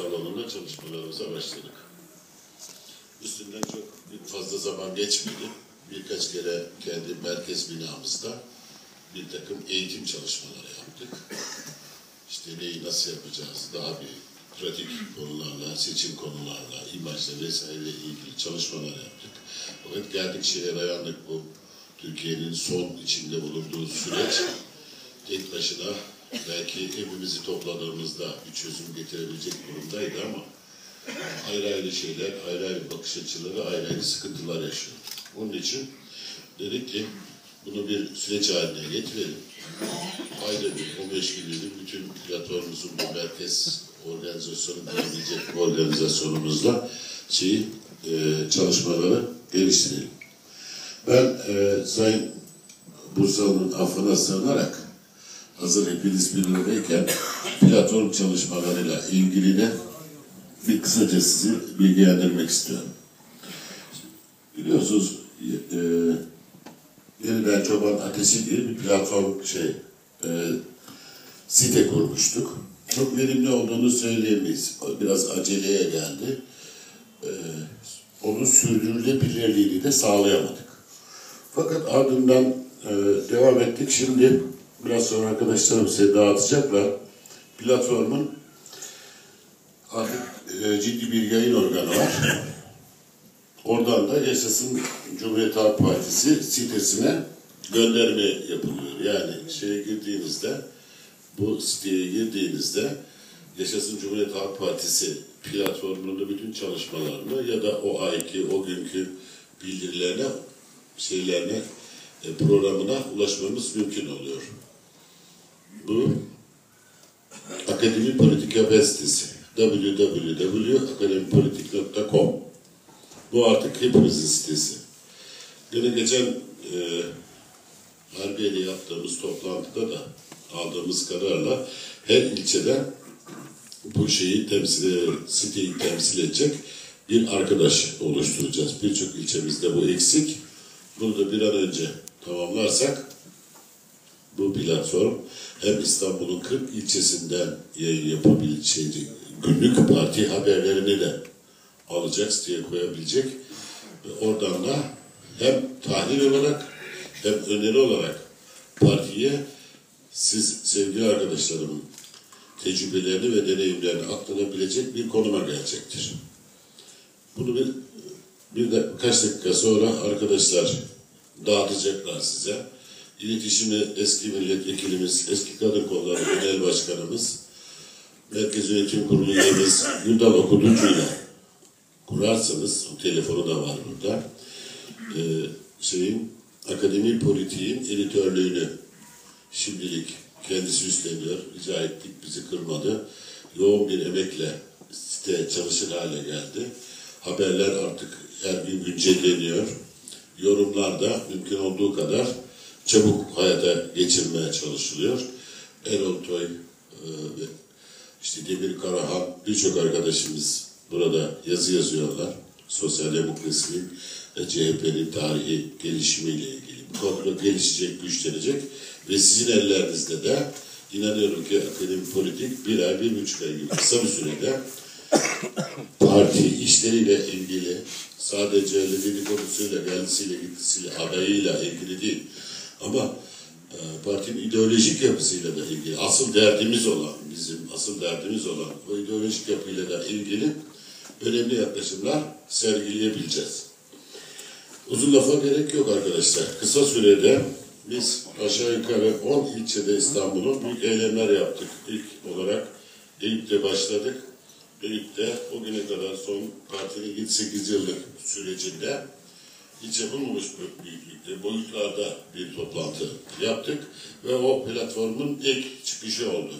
salonunda çalışmalarımıza başladık. Üstünden çok fazla zaman geçmedi. Birkaç kere kendi merkez binamızda bir takım eğitim çalışmaları yaptık. İşte neyi nasıl yapacağız, daha bir pratik konularla, seçim konularla, imajla vesaire ilgili çalışmalar yaptık. Fakat geldik şeye dayandık bu Türkiye'nin son içinde bulunduğu süreç tek başına belki hepimizi topladığımızda bir çözüm getirebilecek durumdaydı ama ayrı ayrı şeyler, ayrı ayrı bakış açıları, ayrı ayrı sıkıntılar yaşıyor. Onun için dedik ki bunu bir süreç haline getirelim. Ayda bir, 15 günlük bütün platformumuzun bu merkez organizasyonu diyebilecek organizasyonumuzla şeyi, e, çalışmaları geliştirelim. Ben e, Sayın Bursalı'nın affına sığınarak hazır hepiniz bir aradayken platform çalışmalarıyla ilgili de bir kısaca sizi bilgilendirmek istiyorum. Biliyorsunuz e, yeniden çoban ateşi diye bir platform şey e, site kurmuştuk. Çok verimli olduğunu söyleyemeyiz. Biraz aceleye geldi. E, onun sürdürülebilirliğini de sağlayamadık. Fakat ardından e, devam ettik. Şimdi biraz sonra arkadaşlarım size dağıtacaklar. Platformun artık e, ciddi bir yayın organı var. Oradan da Yaşasın Cumhuriyet Halk Partisi sitesine gönderme yapılıyor. Yani şeye girdiğinizde bu siteye girdiğinizde Yaşasın Cumhuriyet Halk Partisi platformunda bütün çalışmalarını ya da o ayki, o günkü bildirilerine, şeylerine, e, programına ulaşmamız mümkün oluyor. Bu Akademi Politika Web sitesi www.akademipolitik.com Bu artık hepimizin sitesi. Yine geçen e, Harbiye'de yaptığımız toplantıda da aldığımız kararla her ilçeden bu şeyi temsil, siteyi temsil edecek bir arkadaş oluşturacağız. Birçok ilçemizde bu eksik. Bunu da bir an önce tamamlarsak bu platform hem İstanbul'un 40 ilçesinden yayın yapabilecek, günlük parti haberlerini de alacak, siteye koyabilecek. Ve oradan da hem tahlil olarak hem öneri olarak partiye siz sevgili arkadaşlarımın tecrübelerini ve deneyimlerini aktarabilecek bir konuma gelecektir. Bunu bir, bir de birkaç dakika sonra arkadaşlar dağıtacaklar size. İletişimi eski milletvekilimiz, eski kadın kolları genel başkanımız, Merkez Yönetim Kurulu üyemiz Gündal Okuducu'yla kurarsanız, o telefonu da var burada, ee, şeyin, akademi politiğin editörlüğünü şimdilik kendisi üstleniyor. Rica ettik, bizi kırmadı. Yoğun bir emekle site çalışır hale geldi. Haberler artık her gün güncelleniyor. Yorumlar da mümkün olduğu kadar çabuk hayata geçirmeye çalışılıyor. Erol Toy, e, ve işte Demir Karahan, birçok arkadaşımız burada yazı yazıyorlar. Sosyal demokrasinin ve CHP'nin tarihi gelişimiyle ilgili. Bu konuda gelişecek, güçlenecek ve sizin ellerinizde de inanıyorum ki akademi politik bir ay, bir buçuk ay gibi kısa bir sürede parti işleriyle ilgili sadece öyle dedikodusuyla, geldisiyle, gittisiyle, adayıyla ilgili değil. Ama e, partinin ideolojik yapısıyla da ilgili, asıl derdimiz olan, bizim asıl derdimiz olan o ideolojik yapıyla da ilgili önemli yaklaşımlar sergileyebileceğiz. Uzun lafa gerek yok arkadaşlar. Kısa sürede biz aşağı yukarı 10 ilçede İstanbul'un büyük eylemler yaptık. İlk olarak Eyüp'te başladık. Eyüp'te o güne kadar son partinin 7-8 yıllık sürecinde hiç yapılmamış büyüklükte, boyutlarda bir toplantı yaptık ve o platformun ilk çıkışı oldu.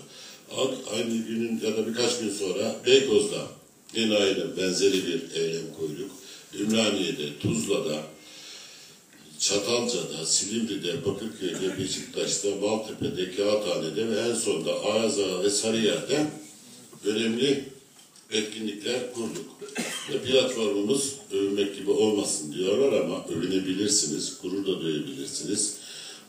Aynı günün ya da birkaç gün sonra Beykoz'da yine aynı benzeri bir eylem koyduk. Ümraniye'de, Tuzla'da, Çatalca'da, Silivri'de, Bakırköy'de, Beşiktaş'ta, Maltepe'de, Kağıthane'de ve en sonunda Ağazağa ve Sarıyer'de önemli etkinlikler kurduk. Ve platformumuz övünmek gibi olmasın diyorlar ama övünebilirsiniz, gurur da duyabilirsiniz.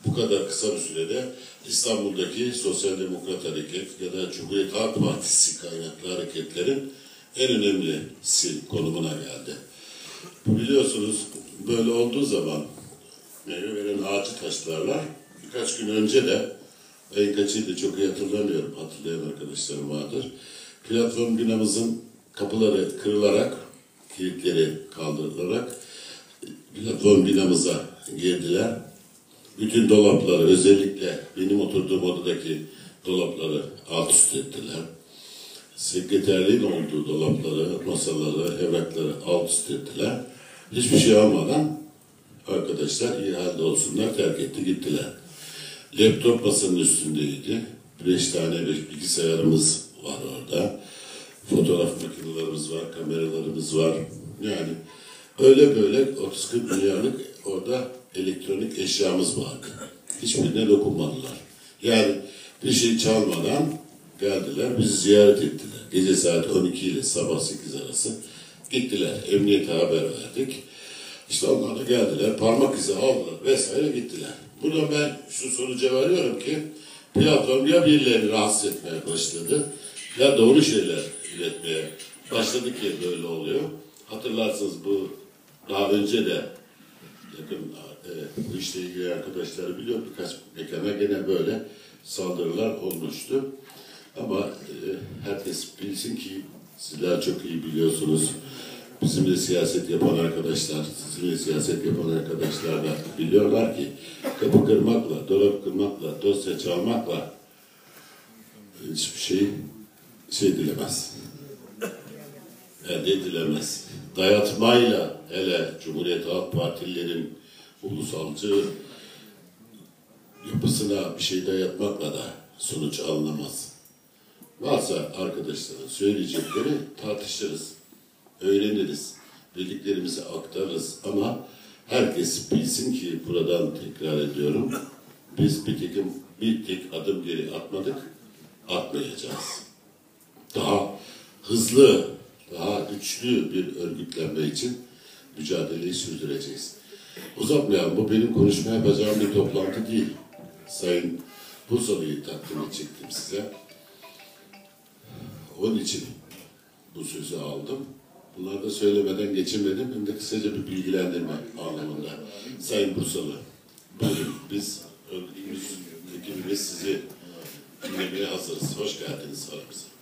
Bu kadar kısa bir sürede İstanbul'daki Sosyal Demokrat Hareket ya da Cumhuriyet Halk Partisi kaynaklı hareketlerin en önemlisi konumuna geldi. Biliyorsunuz böyle olduğu zaman meyve veren ağacı taşlarlar. Birkaç gün önce de ayın kaçıydı çok iyi hatırlamıyorum. Hatırlayan arkadaşlarım vardır. Platform binamızın kapıları kırılarak, kilitleri kaldırılarak platform binamıza girdiler. Bütün dolapları özellikle benim oturduğum odadaki dolapları alt üst ettiler. Sekreterliğin olduğu dolapları, masaları, evrakları alt üst ettiler. Hiçbir şey almadan arkadaşlar iyi halde olsunlar terk etti gittiler. Laptop masanın üstündeydi. Beş tane bir bilgisayarımız var orada. Fotoğraf makinelerimiz var, kameralarımız var. Yani öyle böyle 30-40 milyarlık orada elektronik eşyamız vardı. Hiçbirine dokunmadılar. Yani bir şey çalmadan geldiler, bizi ziyaret ettiler. Gece saat 12 ile sabah 8 arası gittiler. Emniyete haber verdik. İşte onlar da geldiler, parmak izi aldılar vesaire gittiler. Buradan ben şu sonuca varıyorum ki platform ya birilerini rahatsız etmeye başladı ya doğru şeyler üretmeye başladı ki böyle oluyor. Hatırlarsınız bu daha önce de yakın e, bu işle ilgili arkadaşlar biliyor birkaç mekana gene böyle saldırılar olmuştu. Ama e, herkes bilsin ki sizler çok iyi biliyorsunuz. Bizimle siyaset yapan arkadaşlar, sizinle siyaset yapan arkadaşlar da biliyorlar ki kapı kırmakla, dolap kırmakla, dosya çalmakla hiçbir şey şey dilemez. Elde edilemez. Dayatmayla hele Cumhuriyet Halk Partililerin ulusalcı yapısına bir şey dayatmakla da sonuç alınamaz. Varsa arkadaşların söyleyecekleri tartışırız, öğreniriz, bildiklerimizi aktarırız ama herkes bilsin ki buradan tekrar ediyorum, biz bir tek, bir tek adım geri atmadık, atmayacağız. Daha hızlı, daha güçlü bir örgütlenme için mücadeleyi sürdüreceğiz. Uzatmayalım, bu benim konuşma yapacağım bir toplantı değil. Sayın Bursalı'yı takdim edecektim size. Onun için bu sözü aldım. Bunları da söylemeden geçemedim. Hem de kısaca bir bilgilendirme anlamında. Sayın Bursalı, buyurun biz ekibimiz sizi dinlemeye hazırız. Hoş geldiniz aramıza.